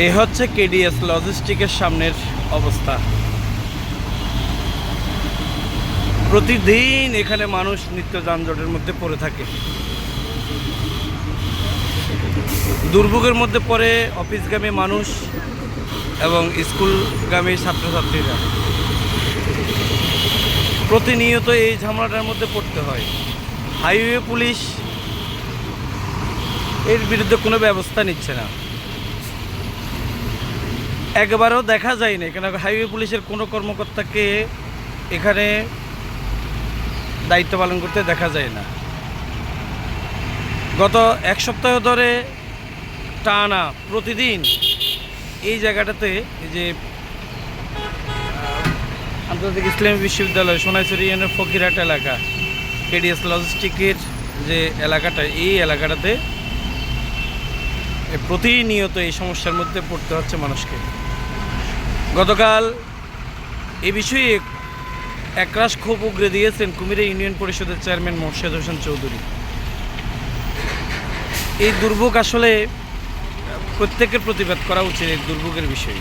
এই হচ্ছে কেডিএস লজিস্টিকের সামনের অবস্থা। প্রতিদিন এখানে মানুষ নিত্য যানজটের মধ্যে পড়ে থাকে। দুর্ভোগের মধ্যে পড়ে অফিসগামী মানুষ এবং স্কুলগামী ছাত্রছাত্রীরা। প্রতিনিয়ত এই ঝামেলাটার মধ্যে পড়তে হয়। হাইওয়ে পুলিশ এর বিরুদ্ধে কোনো ব্যবস্থা নিচ্ছে না। একবারও দেখা যায় না কেন হাইওয়ে পুলিশের কোনো কর্মকর্তাকে এখানে দায়িত্ব পালন করতে দেখা যায় না। গত এক সপ্তাহ ধরে টানা প্রতিদিন এই জায়গাটাতে এই যে আন্তর্জাতিক ইসলামী বিশ্ববিদ্যালয় সোনাইছড়ি ইউনিয়নের ফকিরহাট এলাকা কেডিএস লজিস্টিকের যে এলাকাটা, এই এলাকাটাতে প্রতিনিয়ত এই সমস্যার মধ্যে পড়তে হচ্ছে মানুষকে। গতকাল এ বিষয়ে একরাশ ক্ষোভ উগরে দিয়েছেন কুমিরা ইউনিয়ন পরিষদের চেয়ারম্যান মোর্শেদ হোসেন চৌধুরী। এই দুর্ভোগ আসলে প্রত্যেকের প্রতিবাদ করা উচিত এই দুর্ভোগের বিষয়ে।